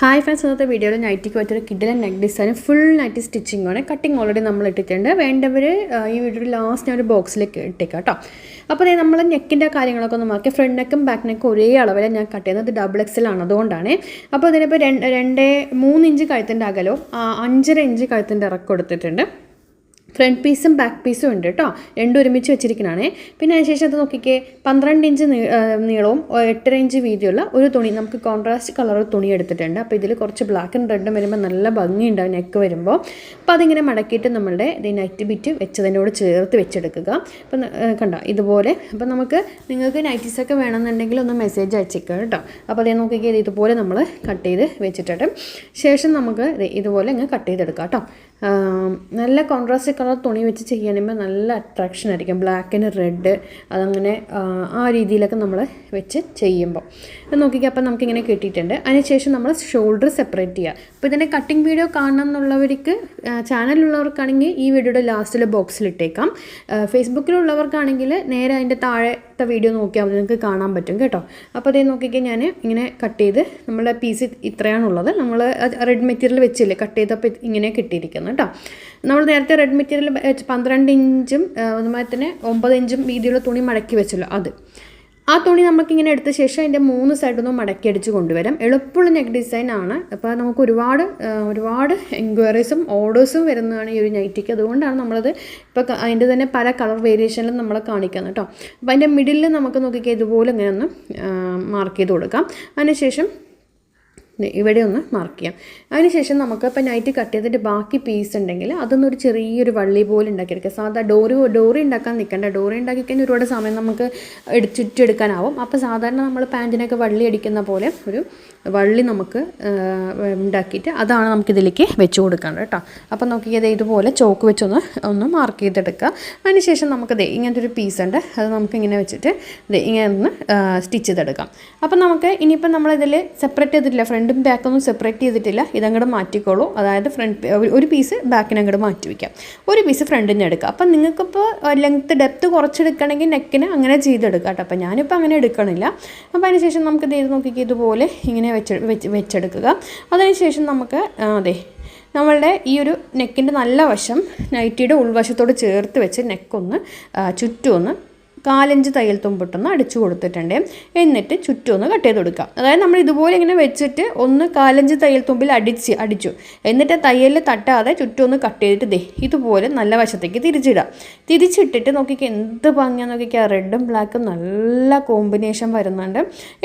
Hi friends ഇന്നത്തെ വീഡിയോയിൽ നൈറ്റിക്ക് പറ്റിയൊരു കിഡിലെ neck design full nighty stitching ആണ്. കട്ടിങ് ഓൾറെഡി നമ്മൾ ഇട്ടിട്ടുണ്ട്. വേണ്ടവർ ഈ വീഡിയോയുടെ ലാസ്റ്റ് ഞാൻ ഒരു ബോക്സിലേക്ക് ഇട്ടേക്കാം കേട്ടോ അപ്പോൾ നമ്മൾ നെക്കിന്റെ കാര്യങ്ങളൊക്കെ ഒന്ന് നോക്കി ഫ്രണ്ട് നെക്കും ബാക്ക് നെക്കും ഒരേ അളവിൽ ഞാൻ കട്ട് ചെയ്യുന്നത്. ഡബിൾ ആണ്. അതുകൊണ്ടാണ്. അപ്പോൾ ഇതിനിപ്പോൾ രണ്ട് രണ്ട് മൂന്ന് ഇഞ്ച് കഴുത്തിന്റെ അകലോ അഞ്ചര ഇഞ്ച് കഴുത്തിന്റെ ഇറക്കം കൊടുത്തിട്ടുണ്ട് ഫ്രണ്ട് പീസും ബാക്ക് പീസും ഉണ്ട് കേട്ടോ. രണ്ടും ഒരുമിച്ച് വെച്ചിരിക്കണേ പിന്നെ അതിനുശേഷം അത് നോക്കിക്കേ പന്ത്രണ്ട് ഇഞ്ച് നീളവും എട്ടര ഇഞ്ച് വീതിയുള്ള ഒരു തുണി. നമുക്ക് കോൺട്രാസ്റ്റ് കളർ തുണി എടുത്തിട്ടുണ്ട്. അപ്പോൾ ഇതിൽ കുറച്ച് ബ്ലാക്ക് ആൻഡ് റെഡും വരുമ്പോൾ നല്ല ഭംഗിയുണ്ടാവും നെക്ക് വരുമ്പോൾ അപ്പോൾ അതിങ്ങനെ മടക്കിയിട്ട് നമ്മളുടെ ഇത് നൈറ്റ് ബിറ്റ് വെച്ചതിനോട് ചേർത്ത് വെച്ചെടുക്കുക. അപ്പം കണ്ട? ഇതുപോലെ. അപ്പം നമുക്ക് നിങ്ങൾക്ക് നൈറ്റീസൊക്കെ വേണമെന്നുണ്ടെങ്കിൽ ഒന്ന് മെസ്സേജ് അയച്ചേക്കുക കേട്ടോ. അപ്പോൾ അതേ നോക്കിക്കേ ഇത് ഇതുപോലെ നമ്മൾ കട്ട് ചെയ്ത് വെച്ചിട്ടുണ്ട്. ശേഷം നമുക്ക് ഇതുപോലെ അങ്ങ് കട്ട് ചെയ്തെടുക്കാം കേട്ടോ. നല്ല കോൺട്രാസ്റ്റ് കളർ തുണി വെച്ച് ചെയ്യണമെങ്കിൽ നല്ല അട്രാക്ഷൻ ആയിരിക്കും. ബ്ലാക്കിന് റെഡ് അതങ്ങനെ ആ, രീതിയിലൊക്കെ നമ്മൾ വെച്ച് ചെയ്യുമ്പോൾ നോക്കിക്കുക അപ്പം നമുക്കിങ്ങനെ കിട്ടിയിട്ടുണ്ട്. അതിനുശേഷം നമ്മൾ ഷോൾഡർ സെപ്പറേറ്റ് ചെയ്യുക. അപ്പോൾ ഇതിന്റെ കട്ടിംഗ് വീഡിയോ കാണണം എന്നുള്ളവർക്ക് ചാനലുള്ളവർക്കാണെങ്കിൽ ഈ വീഡിയോയുടെ ലാസ്റ്റിൽ ബോക്സിൽ ഇട്ടേക്കാം. ഫേസ്ബുക്കിലുള്ളവർക്കാണെങ്കിൽ നേരെ അതിന്റെ താഴത്തെ വീഡിയോ നോക്കിയാൽ നിങ്ങൾക്ക് കാണാൻ പറ്റും കേട്ടോ. അപ്പോൾ അതേ നോക്കിക്കേ ഞാൻ ഇങ്ങനെ കട്ട് ചെയ്ത് നമ്മുടെ പീസ് ഇത്രയാണുള്ളത്. നമ്മൾ റെഡ് മെറ്റീരിയൽ വെച്ചില്ലേ കട്ട് ചെയ്തപ്പോൾ ഇങ്ങനെ കിട്ടിയിരിക്കുന്നത് കേട്ടോ. നമ്മൾ നേരത്തെ റെഡ് മെറ്റീരിയൽ വെച്ച് പന്ത്രണ്ട് ഇഞ്ചും അതുമാതിരി തന്നെ ഒമ്പത് ഇഞ്ചും വീതിയുള്ള തുണി മടക്കി വെച്ചല്ലോ അത്. ആ തുണി നമുക്കിങ്ങനെ എടുത്ത ശേഷം അതിന്റെ മൂന്ന് സൈഡൊന്നും മടക്കി അടിച്ച് കൊണ്ടുവരാം. എളുപ്പമുള്ള നെക്ക് ഡിസൈൻ ആണ്. അപ്പോൾ നമുക്ക് ഒരുപാട് ഒരുപാട് എൻക്വയറീസും ഓർഡേഴ്സും വരുന്നതാണ് ഈ ഒരു നൈറ്റിക്ക് അതുകൊണ്ടാണ് നമ്മളത് ഇപ്പോൾ അതിന്റെ തന്നെ പല കളർ വേരിയേഷനിലും നമ്മൾ കാണിക്കുന്നത് കേട്ടോ. അപ്പോൾ അതിന്റെ മിഡിലിൽ നമുക്ക് നോക്കിക്കുക ഇതുപോലെ ഇങ്ങനെ ഒന്ന് മാർക്ക് ചെയ്ത് കൊടുക്കാം. അതിനുശേഷം ഇവിടെ ഒന്ന് മാർക്ക് ചെയ്യാം. അതിനുശേഷം നമുക്ക് ഇപ്പോൾ നൈറ്റ് കട്ട് ചെയ്തിട്ട് ബാക്കി പീസ് ഉണ്ടെങ്കിൽ അതൊന്നൊരു ചെറിയൊരു വള്ളി പോലെ ഉണ്ടാക്കിയെടുക്കുക സാധാ ഡോറി ഡോറി ഉണ്ടാക്കാൻ നിൽക്കണ്ട. ഡോറി ഉണ്ടാക്കി കഴിഞ്ഞാൽ ഒരുപാട് സമയം നമുക്ക് ചുറ്റെടുക്കാനാവും അപ്പോൾ സാധാരണ നമ്മൾ പാന്റിനൊക്കെ വള്ളി അടിക്കുന്ന പോലെ ഒരു വള്ളി നമുക്ക് ഉണ്ടാക്കിയിട്ട് അതാണ് നമുക്കിതിലേക്ക് വെച്ച് കൊടുക്കേണ്ടത് കേട്ടോ. അപ്പോൾ നോക്കിയത് ഇതുപോലെ ചോക്ക് വെച്ചൊന്ന് ഒന്ന് മാർക്ക് ചെയ്തെടുക്കുക അതിനുശേഷം നമുക്ക് ദേ ഇങ്ങനത്തെ ഒരു പീസ് ഉണ്ട്. അത് നമുക്ക് ഇങ്ങനെ വെച്ചിട്ട് ഇങ്ങനെ ഒന്ന് സ്റ്റിച്ച് ചെയ്തെടുക്കാം. അപ്പോൾ നമുക്ക് ഇനിയിപ്പോൾ നമ്മളിതിൽ സെപ്പറേറ്റ് ചെയ്തിട്ടില്ല ഫ്രണ്ടും ബാക്കൊന്നും സെപ്പറേറ്റ് ചെയ്തിട്ടില്ല. ഇതങ്ങോട്ട് മാറ്റിക്കോളൂ. അതായത് ഫ്രണ്ട് ഒരു പീസ് ബാക്കിന് അങ്ങോട്ട് മാറ്റി വയ്ക്കാം ഒരു പീസ് ഫ്രണ്ടിന് എടുക്കുക അപ്പം നിങ്ങൾക്കിപ്പോൾ ലെങ്ത്ത് ഡെപ്ത്ത് കുറച്ചെടുക്കണമെങ്കിൽ നെക്കിന് അങ്ങനെ ചെയ്തെടുക്കാം കേട്ടോ. അപ്പോൾ ഞാനിപ്പോൾ അങ്ങനെ എടുക്കണില്ല. അപ്പോൾ അതിനുശേഷം നമുക്ക് ഇത് നോക്കിക്കുക ഇതുപോലെ ഇങ്ങനെ വെച്ച് വെച്ച് വെച്ചെടുക്കുക. അതിനുശേഷം നമുക്ക് അതെ നമ്മളുടെ ഈ ഒരു നെക്കിന്റെ നല്ല വശം നൈറ്റിയുടെ ഉൾവശത്തോട് ചേർത്ത് വെച്ച് നെക്കൊന്ന് ചുറ്റുമൊന്ന് കാലഞ്ച് തയ്യൽ തുമ്പിട്ടൊന്ന് അടിച്ചു കൊടുത്തിട്ടുണ്ട്. എന്നിട്ട് ചുറ്റും ഒന്ന് കട്ട് ചെയ്ത് കൊടുക്കുക. അതായത് നമ്മൾ ഇതുപോലെ ഇങ്ങനെ വെച്ചിട്ട് ഒന്ന് കാലഞ്ച് തയ്യൽ തുമ്പിൽ അടിച്ച് അടിച്ചു. എന്നിട്ട് തയ്യലിൽ തട്ടാതെ ചുറ്റും ഒന്ന് കട്ട് ചെയ്തിട്ട് ദേ ഇതുപോലെ നല്ല വശത്തേക്ക് തിരിച്ചിടാം തിരിച്ചിട്ടിട്ട് നോക്കിക്കുക എന്ത് ഭംഗിയാ നോക്കിക്കുക റെഡും ബ്ലാക്കും നല്ല കോമ്പിനേഷൻ വരുന്നുണ്ട്.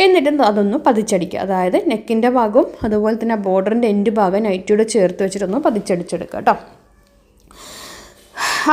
എന്നിട്ട് അതൊന്ന് പതിച്ചടിക്കുക. അതായത് നെക്കിന്റെ ഭാഗവും അതുപോലെ തന്നെ ബോർഡറിന്റെ എൻഡ് ഭാഗം നൈറ്റിയോട് ചേർത്ത് വെച്ചിട്ടൊന്ന് പതിച്ചടിച്ചെടുക്കുക കേട്ടോ.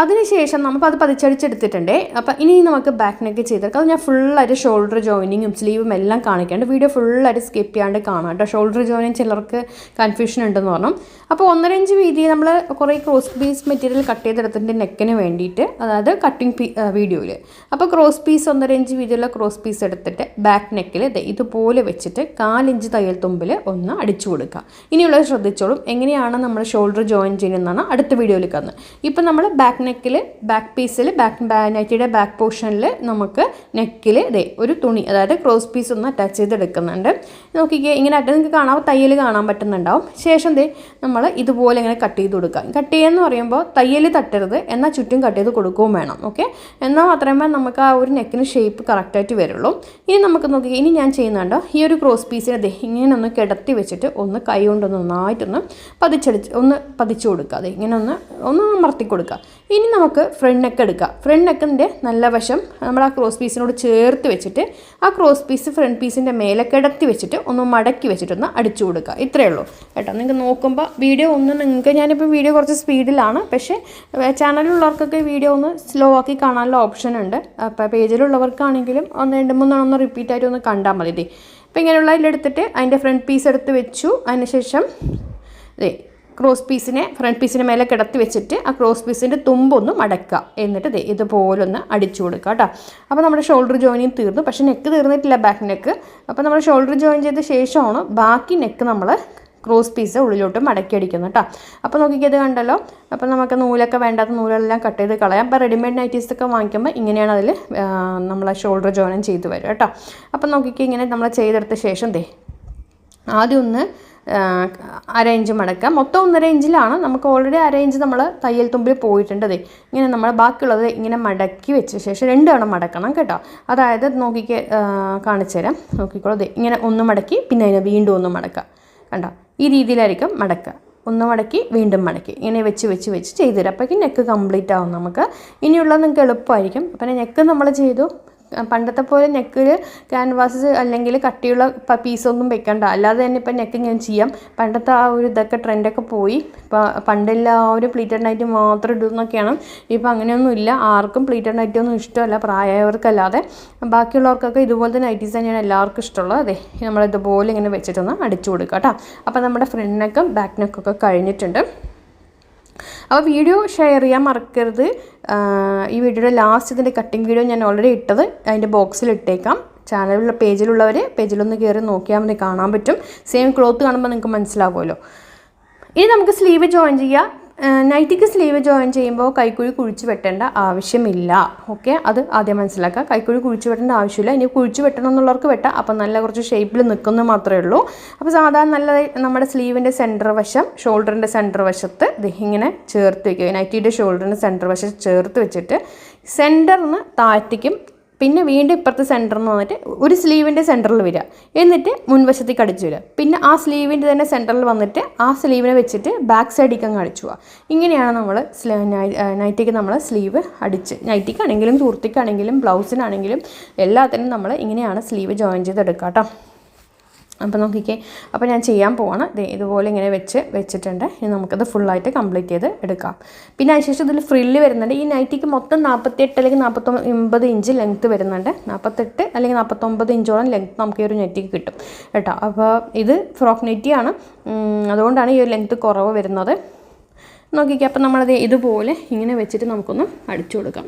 അതിനുശേഷം നമുക്ക് അത് പതിച്ചടിച്ചെടുത്തിട്ടുണ്ട്. അപ്പം ഇനി നമുക്ക് ബാക്ക് നെക്ക് ചെയ്തെടുക്കാം അത് ഞാൻ ഫുള്ളായിട്ട് ഷോൾഡർ ജോയിനിങ്ങും സ്ലീവും എല്ലാം കാണിക്കാണ്ട് വീഡിയോ ഫുള്ളായിട്ട് സ്കിപ്പ് ചെയ്യാണ്ട് കാണാം കേട്ടോ. ഷോൾഡർ ജോയിനിങ് ചിലർക്ക് കൺഫ്യൂഷൻ ഉണ്ടെന്ന് പറഞ്ഞു. അപ്പോൾ ഒന്നര ഇഞ്ച് വീതി നമ്മൾ കുറേ ക്രോസ് പീസ് മെറ്റീരിയൽ കട്ട് ചെയ്തെടുത്തിട്ടുണ്ട് നെക്കിന് വേണ്ടിയിട്ട്. അതായത് കട്ടിങ് പീ വീഡിയോയിൽ അപ്പോൾ ക്രോസ് പീസ് ഒന്നര ഇഞ്ച് വീതിയുള്ള ക്രോസ് പീസ് എടുത്തിട്ട് ബാക്ക് നെക്കിൽ ഇതുപോലെ വെച്ചിട്ട് കാലിഞ്ച് തയ്യൽ തുമ്പിൽ ഒന്ന് അടിച്ചു കൊടുക്കുക ഇനിയുള്ളത് ശ്രദ്ധിച്ചോളും. എങ്ങനെയാണ് നമ്മൾ ഷോൾഡർ ജോയിൻ ചെയ്യുന്നതെന്നാണ് അടുത്ത വീഡിയോയിൽ കാണുന്നത്. ഇപ്പം നമ്മൾ ബാക്ക് നെക്കിൽ ബാക്ക് പീസിൽ ബാക്ക് നൈറ്റിയുടെ ബാക്ക് പോർഷനിൽ നമുക്ക് നെക്കിൽ ഇതേ ഒരു തുണി അതായത് ക്രോസ് പീസ് ഒന്ന് അറ്റാച്ച് ചെയ്തെടുക്കുന്നുണ്ട്. നോക്കിക്കേ ഇങ്ങനെ അറ്റ നിങ്ങൾക്ക് കാണാം തയ്യൽ കാണാൻ പറ്റുന്നുണ്ടാവും. ശേഷം ദേ നമ്മൾ ഇതുപോലെ ഇങ്ങനെ കട്ട് ചെയ്ത് കൊടുക്കുക. കട്ട് ചെയ്യുകയെന്ന് പറയുമ്പോൾ തയ്യൽ തട്ടരുത് എന്നാൽ ചുറ്റും കട്ട് ചെയ്ത് കൊടുക്കുകയും വേണം ഓക്കെ എന്നാൽ മാത്രമേ നമുക്ക് ആ ഒരു നെക്കിന് ഷേപ്പ് കറക്റ്റായിട്ട് വരുള്ളൂ. ഇനി നമുക്ക് നോക്കി ഇനി ഞാൻ ചെയ്യുന്നുണ്ടോ? ഈ ഒരു ക്രോസ് പീസിനെ ദേ ഇങ്ങനെ ഒന്ന് കിടത്തി വെച്ചിട്ട് ഒന്ന് കൈ കൊണ്ടൊന്ന് നന്നായിട്ടൊന്ന് പതിച്ചടിച്ച് ഒന്ന് പതിച്ചു കൊടുക്കുക. അതെ ഇങ്ങനെ ഒന്ന് ഒന്ന് അമർത്തി കൊടുക്കുക. ഇനി നമുക്ക് ഫ്രണ്ട് നെക്ക് എടുക്കാം. ഫ്രണ്ട് നെക്കിന്റെ നല്ല വശം നമ്മൾ ആ ക്രോസ് പീസിനോട് ചേർത്ത് വെച്ചിട്ട് ആ ക്രോസ് പീസ് ഫ്രണ്ട് പീസിന്റെ മേലെ കിടത്തി വെച്ചിട്ട് ഒന്ന് മടക്കി വെച്ചിട്ടൊന്ന് അടിച്ചു കൊടുക്കുക. ഇത്രയേ ഉള്ളൂ. കേട്ടോ നിങ്ങൾക്ക് നോക്കുമ്പോൾ വീഡിയോ ഒന്ന് നിങ്ങൾക്ക് ഞാനിപ്പോൾ വീഡിയോ കുറച്ച് സ്പീഡിലാണ് പക്ഷേ ചാനലിലുള്ളവർക്കൊക്കെ വീഡിയോ ഒന്ന് സ്ലോ ആക്കി കാണാനുള്ള ഓപ്ഷൻ ഉണ്ട്. അപ്പോൾ പേജിലുള്ളവർക്കാണെങ്കിലും ഒന്ന് രണ്ട് മൂന്നെണ്ണം റിപ്പീറ്റ് ആയിട്ട് ഒന്ന് കണ്ടാൽ മതി അപ്പോൾ ഇങ്ങനെയുള്ള അതിലെടുത്തിട്ട് അതിന്റെ ഫ്രണ്ട് പീസ് എടുത്ത് വെച്ചു. അതിന് ശേഷം ദേ ക്രോസ് പീസിനെ ഫ്രണ്ട് പീസിന് മേലെ കിടത്തി വെച്ചിട്ട് ആ ക്രോസ് പീസിന്റെ തുമ്പൊന്ന് മടക്കുക. എന്നിട്ട് ദേ ഇതുപോലൊന്ന് അടിച്ചു കൊടുക്കുക കേട്ടോ അപ്പോൾ നമ്മുടെ ഷോൾഡർ ജോയിനിങ് തീർന്നു. പക്ഷേ നെക്ക് തീർന്നിട്ടില്ല ബാക്ക് നെക്ക് അപ്പോൾ നമ്മൾ ഷോൾഡർ ജോയിൻ ചെയ്ത ശേഷമാണ് ബാക്കി നെക്ക് നമ്മൾ ക്രോസ് പീസ് ഉള്ളിലോട്ട് മടക്കി അടിക്കുന്നു കേട്ടോ അപ്പോൾ നോക്കിക്കത് കണ്ടല്ലോ? അപ്പോൾ നമുക്ക് നൂലൊക്കെ വേണ്ടാത്ത നൂലെല്ലാം കട്ട് ചെയ്ത് കളയാം. അപ്പോൾ റെഡിമെയ്ഡ് നൈറ്റീസ് ഒക്കെ വാങ്ങിക്കുമ്പോൾ ഇങ്ങനെയാണ് അതിൽ നമ്മൾ ഷോൾഡർ ജോയിൻ ചെയ്ത് വരും കേട്ടോ അപ്പോൾ നോക്കിക്കുക ഇങ്ങനെ നമ്മൾ ചെയ്തെടുത്ത ശേഷം ദേ ആദ്യം ഒന്ന് അര ഇഞ്ച് മടക്കുക. മൊത്തം ഒന്നര ഇഞ്ചിലാണ്. നമുക്ക് ഓൾറെഡി അര ഇഞ്ച് നമ്മൾ തയ്യൽ തുമ്പിൽ പോയിട്ടുണ്ട് ഇങ്ങനെ നമ്മൾ ബാക്കിയുള്ളത് ഇങ്ങനെ മടക്കി വെച്ച ശേഷം രണ്ട് തവണ മടക്കണം കേട്ടോ. അതായത് നോക്കിക്ക് കാണിച്ചു തരാം. നോക്കിക്കോളൂ ഇങ്ങനെ ഒന്ന് മടക്കി പിന്നെ അതിനെ വീണ്ടും ഒന്ന് മടക്കുക. കണ്ടോ? ഈ രീതിയിലായിരിക്കും മടക്കുക. ഒന്ന് മടക്കി വീണ്ടും മടക്കി. ഇങ്ങനെ വെച്ച് വെച്ച് വെച്ച് ചെയ്തു തരാം. അപ്പോഴേക്കും നെക്ക് കംപ്ലീറ്റ് ആവും നമുക്ക്. ഇനിയുള്ളത് നിങ്ങൾക്ക് എളുപ്പമായിരിക്കും. അപ്പം നെക്ക് നമ്മൾ ചെയ്തു. പണ്ടത്തെ പോലെ നെക്കിൽ ക്യാൻവാസ് അല്ലെങ്കിൽ കട്ടിയുള്ള പീസൊന്നും വെക്കണ്ട. അല്ലാതെ തന്നെ ഇപ്പം നെക്ക് ഞാൻ ചെയ്യാം. പണ്ടത്തെ ആ ഒരു ഇതൊക്കെ ട്രെൻഡൊക്കെ പോയി. ഇപ്പം പണ്ടെല്ലാവരും പ്ലീറ്റഡ് നൈറ്റ് മാത്രം ഇടുന്നൊക്കെയാണ് ഇപ്പം അങ്ങനെയൊന്നും ഇല്ല. ആർക്കും പ്ലീറ്റഡ് നൈറ്റ് ഒന്നും ഇഷ്ടമല്ല. പ്രായമായവർക്കല്ലാതെ. ബാക്കിയുള്ളവർക്കൊക്കെ ഇതുപോലത്തെ നൈറ്റീസ് തന്നെയാണ് എല്ലാവർക്കും ഇഷ്ടമുള്ളത്. അതെ നമ്മളിതുപോലെ ഇങ്ങനെ വെച്ചിട്ടൊന്ന് അടിച്ചു കൊടുക്കാം കേട്ടോ. അപ്പം നമ്മുടെ ഫ്രണ്ട് നെക്കും ബാക്ക് നെക്കൊക്കെ കഴിഞ്ഞിട്ടുണ്ട്. അപ്പോൾ വീഡിയോ ഷെയർ ചെയ്യാൻ മറക്കരുത്. ഈ വീഡിയോയുടെ ലാസ്റ്റ് ഇതിന്റെ കട്ടിങ് വീഡിയോ ഞാൻ ഓൾറെഡി ഇട്ടത്. അതിന്റെ ബോക്സിൽ ഇട്ടേക്കാം. ചാനലിലുള്ള പേജിലുള്ളവർ പേജിലൊന്ന് കയറി നോക്കിയാൽ മതി കാണാൻ പറ്റും. സെയിം ക്ലോത്ത് കാണുമ്പോൾ നിങ്ങൾക്ക് മനസ്സിലാവുമല്ലോ. ഇനി നമുക്ക് സ്ലീവ് ജോയിൻ ചെയ്യാം. നൈറ്റിക്ക് സ്ലീവ് ജോയിൻ ചെയ്യുമ്പോൾ കൈക്കുഴി കുഴിച്ച് വെട്ടേണ്ട ആവശ്യമില്ല. ഓക്കെ? അത് ആദ്യം മനസ്സിലാക്കുക. കൈക്കുഴി കുഴിച്ച് വെട്ടേണ്ട ആവശ്യമില്ല. ഇനി കുഴിച്ച് വെട്ടണം എന്നുള്ളവർക്ക് വെട്ടാം. അപ്പം നല്ല കുറച്ച് ഷേപ്പിൽ നിൽക്കുന്നു മാത്രമേ ഉള്ളൂ. അപ്പോൾ സാധാരണ നല്ല നമ്മുടെ സ്ലീവിന്റെ സെന്റർ വശം ഷോൾഡറിന്റെ സെന്റർ വശത്ത് ഇങ്ങനെ ചേർത്ത് വയ്ക്കുക നൈറ്റിയുടെ ഷോൾഡറിന്റെ സെന്റർ വശം ചേർത്ത് വെച്ചിട്ട് സെന്ററിന് താഴ്ത്തിക്കും പിന്നെ വീണ്ടും ഇപ്പുറത്തെ സെന്ററിൽ നിന്ന് വന്നിട്ട് ഒരു സ്ലീവിന്റെ സെന്ററിൽ വരിക എന്നിട്ട് മുൻവശത്തേക്ക് അടിച്ചു വരിക പിന്നെ ആ സ്ലീവിന്റെ തന്നെ സെന്ററിൽ വന്നിട്ട് ആ സ്ലീവിനെ വെച്ചിട്ട് ബാക്ക് സൈഡിലേക്ക് അങ്ങ് അടിച്ചു പോവുക ഇങ്ങനെയാണ് നമ്മൾ നൈറ്റിക്ക് നമ്മൾ സ്ലീവ് അടിച്ച്. നൈറ്റിക്ക് നൈറ്റിക്കാണെങ്കിലും കുർത്തിക്കാണെങ്കിലും ബ്ലൗസിനാണെങ്കിലും എല്ലാത്തിനും നമ്മൾ ഇങ്ങനെയാണ് സ്ലീവ് ജോയിൻ ചെയ്തെടുക്കുക കേട്ടോ അപ്പോൾ നോക്കിക്കേ. അപ്പോൾ ഞാൻ ചെയ്യാൻ പോവാണ്. ഇതുപോലെ ഇങ്ങനെ വെച്ച് വെച്ചിട്ടുണ്ട്. ഇനി നമുക്കത് ഫുള്ളായിട്ട് കംപ്ലീറ്റ് ചെയ്ത് എടുക്കാം. പിന്നെ അതിനുശേഷം ഇതിൽ ഫ്രില്ല് വരുന്നുണ്ട്. ഈ നൈറ്റിക്ക് മൊത്തം നാൽപ്പത്തിയെട്ട് അല്ലെങ്കിൽ നാൽപ്പത്തൊമ്പത് ഇഞ്ച് ലെങ്ത്ത് വരുന്നുണ്ട്. നാൽപ്പത്തെട്ട് അല്ലെങ്കിൽ നാൽപ്പത്തൊമ്പത് ഇഞ്ചോളം ലെങ്ത്ത് നമുക്ക് ഈ ഒരു നെറ്റിക്ക് കിട്ടും. കേട്ടോ. അപ്പോൾ ഇത് ഫ്രോക്ക് നെറ്റിയാണ് അതുകൊണ്ടാണ് ഈ ഒരു ലെങ്ത്ത് കുറവ് വരുന്നത്. നോക്കിക്കേ. അപ്പോൾ നമ്മളത് ഇതുപോലെ ഇങ്ങനെ വെച്ചിട്ട് നമുക്കൊന്ന് അടിച്ചു കൊടുക്കാം.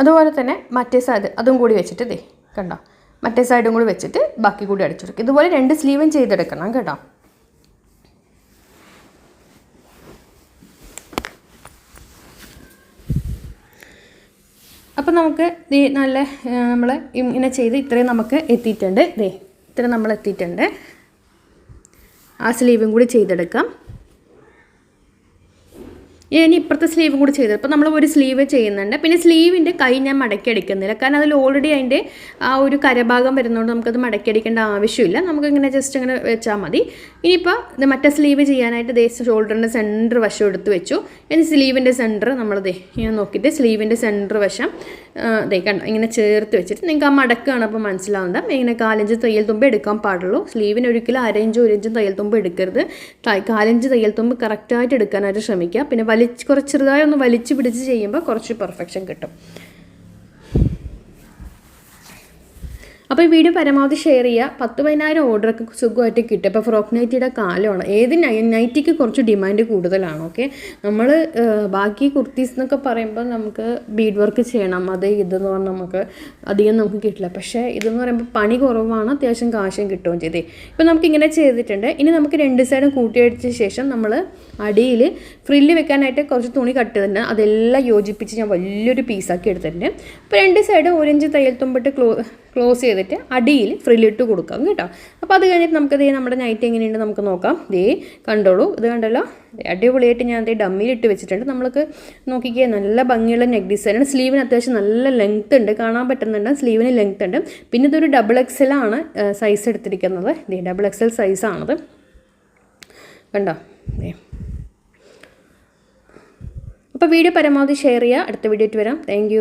അതുപോലെ തന്നെ മറ്റേ സൈഡ് അതും കൂടി വെച്ചിട്ട് ദേ കണ്ടോ? മറ്റേ സൈഡും കൂടി വെച്ചിട്ട് ബാക്കി കൂടി അടിച്ചെടുക്കും ഇതുപോലെ രണ്ട് സ്ലീവും ചെയ്തെടുക്കണം കേട്ടോ. അപ്പം നമുക്ക് ദേ നല്ല നമ്മൾ ഇങ്ങനെ ചെയ്ത് ഇത്രയും നമുക്ക് എത്തിയിട്ടുണ്ട്. ദേ ഇത്രയും നമ്മൾ എത്തിയിട്ടുണ്ട്. ആ സ്ലീവും കൂടി ചെയ്തെടുക്കാം. ഇനി ഇപ്പുറത്തെ സ്ലീവും കൂടി ചെയ്തത് അപ്പോൾ നമ്മൾ ഒരു സ്ലീവ് ചെയ്യുന്നുണ്ട്. പിന്നെ സ്ലീവിന്റെ കൈ ഞാൻ മടക്കി അടിക്കുന്നില്ല കാരണം അതിൽ ഓൾറെഡി അതിന്റെ ആ ഒരു കരഭാഗം വരുന്നതുകൊണ്ട് നമുക്കത് മടക്കി അടിക്കേണ്ട ആവശ്യമില്ല. നമുക്ക് ഇങ്ങനെ ജസ്റ്റ് അങ്ങനെ വെച്ചാൽ മതി. ഇനിയിപ്പോൾ ഇത് മറ്റേ സ്ലീവ് ചെയ്യാനായിട്ട് ദേ ഷോൾഡറിന്റെ സെന്റർ വശം എടുത്ത് വെച്ചു. ഇനി സ്ലീവിന്റെ സെന്റർ നമ്മൾ ദേ ഇങ്ങനെ നോക്കിയിട്ട് സ്ലീവിന്റെ സെന്റർ വശം ദേ കണ്ട ഇങ്ങനെ ചേർത്ത് വെച്ചിട്ട് നിങ്ങൾക്ക് ആ മടക്കാണ് അപ്പോൾ മനസ്സിലാവുന്നത്. ഇങ്ങനെ കാലഞ്ച് തയ്യൽ തുമ്പ് എടുക്കാൻ പാടുള്ളൂ. സ്ലീവിന് ഒരിക്കലും അരഞ്ചും ഒരു ഇഞ്ചും തയ്യൽ തുമ്പ് എടുക്കരുത്. കാലഞ്ച് തയ്യൽ തുമ്പ് കറക്റ്റായിട്ട് എടുക്കാനായിട്ട് ശ്രമിക്കുക. പിന്നെ വലിച്ച് കുറച്ച് ചെറുതായി ഒന്ന് വലിച്ചു പിടിച്ച് ചെയ്യുമ്പോൾ കുറച്ച് പെർഫെക്ഷൻ കിട്ടും. അപ്പോൾ ഈ വീഡിയോ പരമാവധി ഷെയർ ചെയ്യുക. പത്ത് പതിനായിരം ഓർഡറൊക്കെ സുഖമായിട്ട് കിട്ടും. ഇപ്പോൾ ഫ്രോക്ക് നൈറ്റിയുടെ കാലമാണ്. ഏത് നൈറ്റിക്ക് കുറച്ച് ഡിമാൻഡ് കൂടുതലാണ് ഓക്കെ നമ്മൾ ബാക്കി കുർത്തീസ് എന്നൊക്കെ പറയുമ്പോൾ നമുക്ക് ബീഡ് വർക്ക് ചെയ്യണം. അത് ഇതെന്ന് പറഞ്ഞാൽ നമുക്ക് അധികം നമുക്ക് കിട്ടില്ല. പക്ഷേ ഇതെന്ന് പറയുമ്പോൾ പണി കുറവാണ്. അത്യാവശ്യം കാശും കിട്ടുകയും ചെയ്തേ. ഇപ്പോൾ നമുക്ക് ഇങ്ങനെ ചെയ്തിട്ടുണ്ട്. ഇനി നമുക്ക് രണ്ട് സൈഡും കൂട്ടിയടിച്ച ശേഷം നമ്മൾ അടിയിൽ ഫ്രില്ല് വെക്കാനായിട്ട് കുറച്ച് തുണി കട്ട് തന്നെ അതെല്ലാം യോജിപ്പിച്ച് ഞാൻ വലിയൊരു പീസാക്കി എടുത്തിട്ടുണ്ട്. അപ്പോൾ രണ്ട് സൈഡും ഒരഞ്ച് തയ്യൽ തുമ്പിട്ട് ക്ലോ ക്ലോസ് ചെയ്തിട്ട് അടിയിൽ ഫ്രില്ലിട്ട് കൊടുക്കാം കേട്ടോ. അപ്പോൾ അത് കഴിഞ്ഞിട്ട് നമുക്ക് ദേ നമ്മുടെ നൈറ്റ് എങ്ങനെയുണ്ട് നമുക്ക് നോക്കാം. ദേ കണ്ടോളൂ. ഇത് കണ്ടല്ലോ? അടിപൊളിയായിട്ട് ഞാൻ ദേ ഡമ്മിയിലിട്ട് വെച്ചിട്ടുണ്ട്. നമ്മൾക്ക് നോക്കിക്കുക നല്ല ഭംഗിയുള്ള നെക്ക് ഡിസൈനാണ് സ്ലീവിന് അത്യാവശ്യം നല്ല ലെങ്ത് ഉണ്ട്. കാണാൻ പറ്റുന്നുണ്ട്. സ്ലീവിന് ലെങ്ത് ഉണ്ട്. പിന്നെ ഇതൊരു ഡബിൾ എക്സ് എൽ ആണ് സൈസ് എടുത്തിരിക്കുന്നത്. ദേ ഡബിൾ എക്സ് എക്സൽ സൈസാണത് കണ്ടോ? ദേ. അപ്പോൾ വീഡിയോ പരമാവധി ഷെയർ ചെയ്യുക. അടുത്ത വീഡിയോ വരാം. താങ്ക്